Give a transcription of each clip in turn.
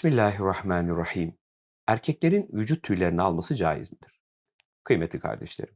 Bismillahirrahmanirrahim. Erkeklerin vücut tüylerini alması caiz midir? Kıymetli kardeşlerim,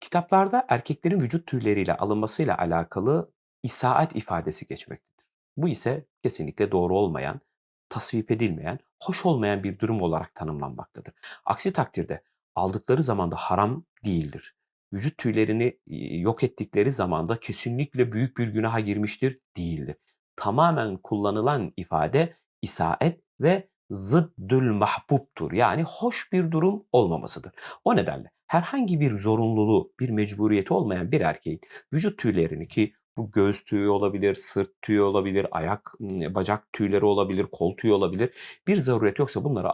kitaplarda erkeklerin vücut tüyleriyle alınmasıyla alakalı isaat ifadesi geçmektedir. Bu ise kesinlikle doğru olmayan, tasvip edilmeyen, hoş olmayan bir durum olarak tanımlanmaktadır. Aksi takdirde aldıkları zaman da haram değildir. Vücut tüylerini e, yok ettikleri zaman da kesinlikle büyük bir günaha girmiştir değildir. Tamamen kullanılan ifade isaet ve zıddül mahbubtur. Yani hoş bir durum olmamasıdır. O nedenle herhangi bir zorunluluğu, bir mecburiyeti olmayan bir erkeğin vücut tüylerini ki bu göğüs tüyü olabilir, sırt tüyü olabilir, ayak, bacak tüyleri olabilir, kol tüyü olabilir. Bir zaruret yoksa bunları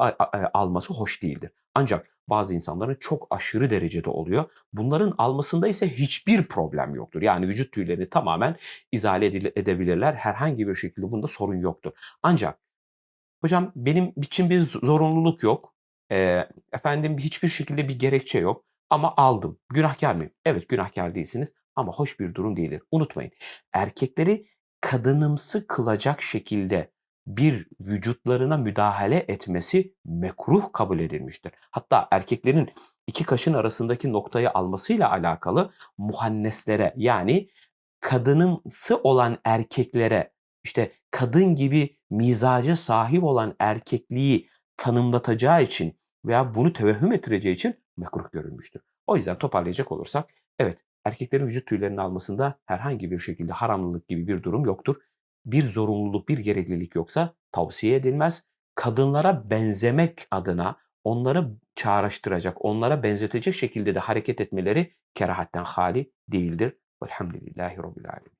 alması hoş değildir. Ancak bazı insanların çok aşırı derecede oluyor. Bunların almasında ise hiçbir problem yoktur. Yani vücut tüylerini tamamen izale edebilirler. Herhangi bir şekilde bunda sorun yoktur. Ancak Hocam benim için bir zorunluluk yok. Eee, efendim hiçbir şekilde bir gerekçe yok ama aldım. Günahkar mıyım? Evet günahkar değilsiniz ama hoş bir durum değildir. Unutmayın erkekleri kadınımsı kılacak şekilde bir vücutlarına müdahale etmesi mekruh kabul edilmiştir. Hatta erkeklerin iki kaşın arasındaki noktayı almasıyla alakalı muhanneslere yani kadınımsı olan erkeklere işte kadın gibi mizaca sahip olan erkekliği tanımlatacağı için veya bunu tevehhüm ettireceği için mekruh görülmüştür. O yüzden toparlayacak olursak evet erkeklerin vücut tüylerini almasında herhangi bir şekilde haramlılık gibi bir durum yoktur. Bir zorunluluk, bir gereklilik yoksa tavsiye edilmez. Kadınlara benzemek adına onları çağrıştıracak, onlara benzetecek şekilde de hareket etmeleri kerahatten hali değildir. Velhamdülillahi Rabbil Alemin.